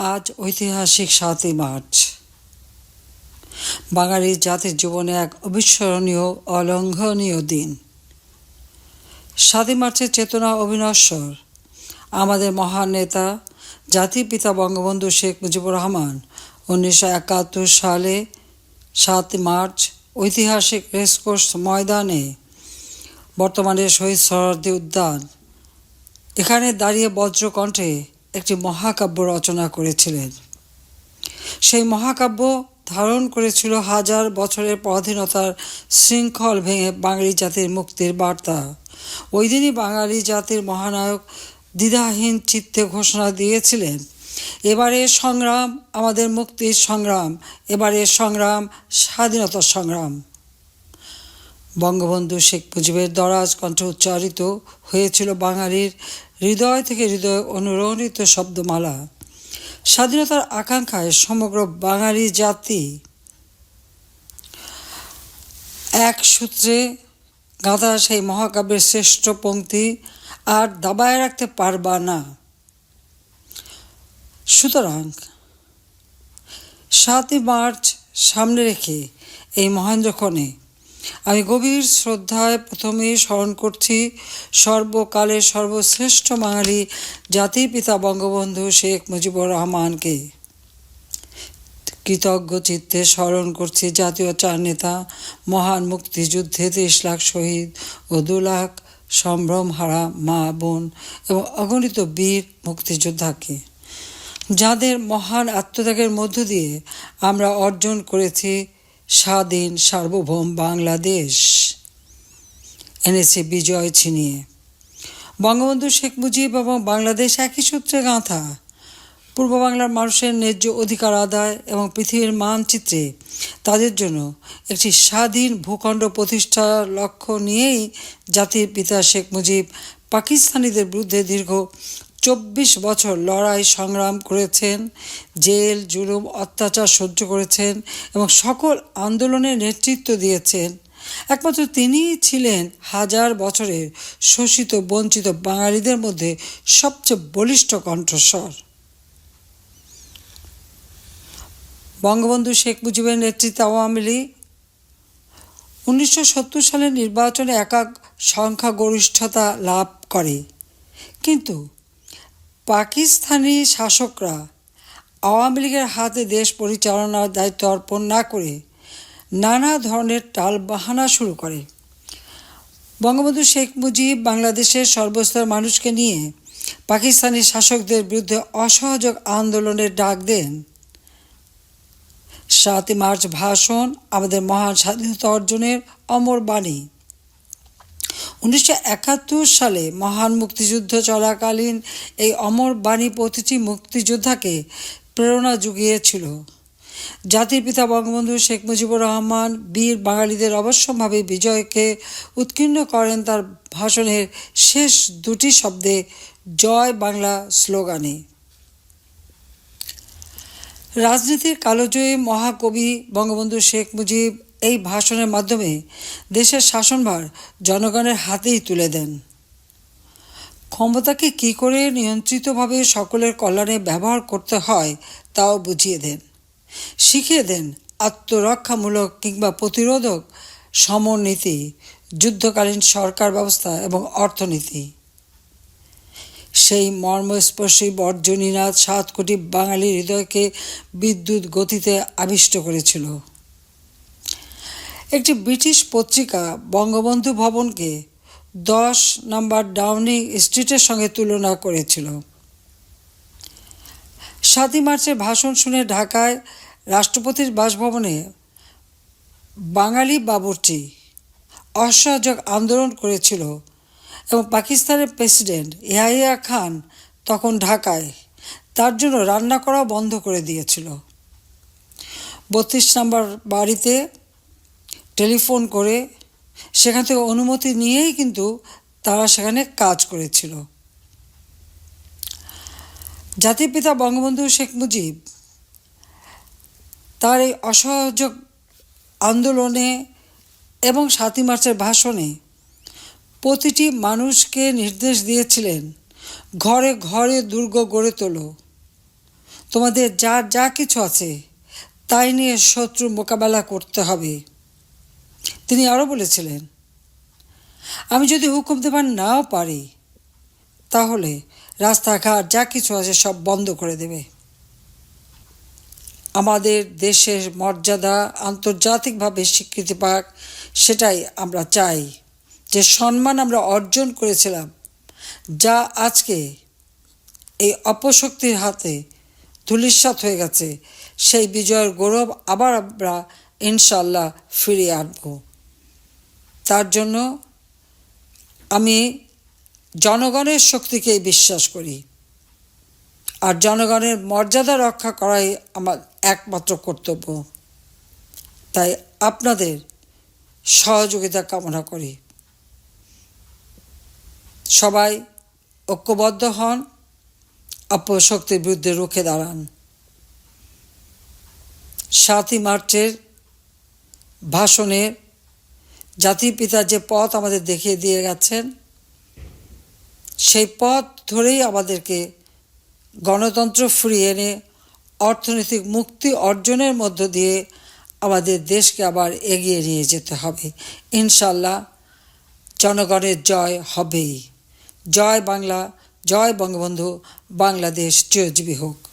আজ ঐতিহাসিক সাতই মার্চ। বাঙালি জাতির জীবনে এক অবিস্মরণীয়, অলঙ্ঘনীয় দিন। সাতই মার্চের চেতনা অবিনশ্বর। আমাদের মহান নেতা, জাতির পিতা বঙ্গবন্ধু শেখ মুজিবুর রহমান উনিশশো একাত্তর সালে সাত মার্চ ঐতিহাসিক রেসকোর্স ময়দানে বর্তমানে শহীদ সরদি উদ্যান। এখানে দাঁড়িয়ে বজ্রকণ্ঠে একটি মহাকাব্য রচনা করেছিলেন। সেই মহাকাব্য ধারণ করেছিল হাজার বছরের পরাধীনতার শৃঙ্খল ভেঙে বাঙালি জাতির মুক্তির বার্তা। ওই দিনই বাঙালি জাতির মহানায়ক দ্বিধাহীন চিত্তে ঘোষণা দিয়েছিলেন, এবারে সংগ্রাম, আমাদের মুক্তির সংগ্রাম, এবারে সংগ্রাম, স্বাধীনতার সংগ্রাম। বঙ্গবন্ধু শেখ মুজিবের দরাজ কণ্ঠে উচ্চারিত হয়েছিল বাঙালির হৃদয় থেকে হৃদয় অনুরণিত শব্দমালা, স্বাধীনতার আকাঙ্ক্ষায় সমগ্র বাঙালি জাতি এক সূত্রে গাঁথা সেই মহাকাব্যের শ্রেষ্ঠ পংক্তি আর দাবায় রাখতে পারবা না। সুতরাং সাতই মার্চ সামনে রেখে এই মহেন্দ্রক্ষণে আমি গভীর শ্রদ্ধায় প্রথমেই স্মরণ করছি সর্বকালের সর্বশ্রেষ্ঠ বাঙালি জাতির পিতা বঙ্গবন্ধু শেখ মুজিবুর রহমানকে। কৃতজ্ঞ চিত্তে স্মরণ করছি জাতীয় চার নেতা, মহান মুক্তিযুদ্ধে তেইশ লাখ শহীদ ও দু লাখ সম্ভ্রম হারা মা, বোন এবং অগণিত বীর মুক্তিযোদ্ধাকে। যাদের মহান আত্মত্যাগের মধ্য দিয়ে আমরা অর্জন করেছি স্বাধীন সার্বভৌম বাংলাদেশ। এনেছে বিজয় ছিনিয়ে। বঙ্গবন্ধু শেখ মুজিব এবং বাংলাদেশ একই সূত্রে গাঁথা। পূর্ব বাংলার মানুষের ন্যায্য অধিকার আদায় এবং পৃথিবীর মানচিত্রে তাদের জন্য একটি স্বাধীন ভূখণ্ড প্রতিষ্ঠার লক্ষ্য নিয়েই জাতির পিতা শেখ মুজিব পাকিস্তানিদের বিরুদ্ধে দীর্ঘ চব্বিশ বছর লড়াই সংগ্রাম করেছেন, জেল, জুলুম, অত্যাচার সহ্য করেছেন এবং সকল আন্দোলনের নেতৃত্ব দিয়েছেন। একমাত্র তিনিই ছিলেন হাজার বছরের শোষিত, বঞ্চিত বাঙালিদের মধ্যে সবচেয়ে বলিষ্ঠ কণ্ঠস্বর। বঙ্গবন্ধু শেখ মুজিবের নেতৃত্বে আওয়ামী লীগ উনিশশো সত্তর সালের নির্বাচনে একাক সংখ্যাগরিষ্ঠতা লাভ করে। কিন্তু পাকিস্তানি শাসকরা আওয়ামী লীগের হাতে দেশ পরিচালনার দায়িত্ব অর্পণ না করে নানা ধরনের টাল বাহানা শুরু করে। বঙ্গবন্ধু শেখ মুজিব বাংলাদেশের সর্বস্তর মানুষকে নিয়ে পাকিস্তানি শাসকদের বিরুদ্ধে অসহযোগ আন্দোলনের ডাক দেন। সাতই মার্চ ভাষণ, আমাদের মহান স্বাধীনতা অর্জনের অমর বাণী। উনিশশো একাত্তর সালে মহান মুক্তিযুদ্ধ চলাকালীন এই অমর বাণী প্রতিটি মুক্তিযোদ্ধাকে প্রেরণা জুগিয়েছিল। জাতির পিতা বঙ্গবন্ধু শেখ মুজিবুর রহমান বীর বাঙালিদের অবশ্যম্ভাবী বিজয়কে উৎকীর্ণ করেন তার ভাষণের শেষ দুটি শব্দে জয় বাংলা স্লোগানে। রাজনীতির কালোজয়ী মহাকবি বঙ্গবন্ধু শেখ মুজিব এই ভাষণের মাধ্যমে দেশের শাসনভার জনগণের হাতেই তুলে দেন। ক্ষমতাকে কী করে নিয়ন্ত্রিতভাবে সকলের কল্যাণে ব্যবহার করতে হয় তাও বুঝিয়ে দেন। শিখিয়ে দেন আত্মরক্ষামূলক কিংবা প্রতিরোধক সমরনীতি যুদ্ধকালীন সরকার ব্যবস্থা এবং অর্থনীতি। সেই মর্মস্পর্শী বর্জনীনাথ সাত কোটি বাঙালির হৃদয়কে বিদ্যুৎ গতিতে আবিষ্ট করেছিল। একটি ব্রিটিশ পত্রিকা বঙ্গবন্ধু ভবনকে দশ নম্বর ডাউনিং স্ট্রিটের সঙ্গে তুলনা করেছিল। সাতই মার্চের ভাষণ শুনে ঢাকায় রাষ্ট্রপতির বাসভবনে বাঙালি বাবুর্চি অসহযোগ আন্দোলন করেছিল এবং পাকিস্তানের প্রেসিডেন্ট ইয়াহিয়া খান তখন ঢাকায় তার জন্য রান্না করা বন্ধ করে দিয়েছিল। বত্রিশ নম্বর বাড়িতে টেলিফোন করে সেখান থেকে অনুমতি নিয়েই কিন্তু তারা সেখানে কাজ করেছিল। জাতির পিতা বঙ্গবন্ধু শেখ মুজিব তার এই অসহযোগ আন্দোলনে এবং সাতই মার্চের ভাষণে প্রতিটি মানুষকে নির্দেশ দিয়েছিলেন, ঘরে ঘরে দুর্গ গড়ে তোলো। তোমাদের যা যা কিছু আছে তাই নিয়ে শত্রু মোকাবেলা করতে হবে। তিনি আরও বলেছিলেন, আমি যদি হুকুম দেবার নাও পারি, তাহলে রাস্তাঘাট যা কিছু আছে সব বন্ধ করে দেবে। আমাদের দেশের মর্যাদা আন্তর্জাতিকভাবে স্বীকৃতি পাক, সেটাই আমরা চাই। যে সম্মান আমরা অর্জন করেছিলাম, যা আজকে এই অপশক্তির হাতে ধুলিস্বাত হয়ে গেছে, সেই বিজয়ের গৌরব আবার আমরা ইনশাল্লাহ ফিরে আনব তার জন্য আমি জনগণের শক্তিকেই বিশ্বাস করি। আর জনগণের মর্যাদা রক্ষা করাই আমার একমাত্র কর্তব্য। তাই আপনাদের সহযোগিতা কামনা করি। সবাই ঐক্যবদ্ধ হন, অপশক্তির বিরুদ্ধে রুখে দাঁড়ান। সাতই মার্চের ভাষণের জাতির পিতা যে পথ আমাদের দেখিয়ে দিয়ে গেছেন, সেই পথ ধরেই আমাদেরকে গণতন্ত্র ফিরিয়ে এনে অর্থনৈতিক মুক্তি অর্জনের মধ্য দিয়ে আমাদের দেশকে আবার এগিয়ে নিয়ে যেতে হবে। ইনশাল্লাহ জনগণের জয় হবেই। জয় বাংলা, জয় বঙ্গবন্ধু, বাংলাদেশ চিরজীবী হোক।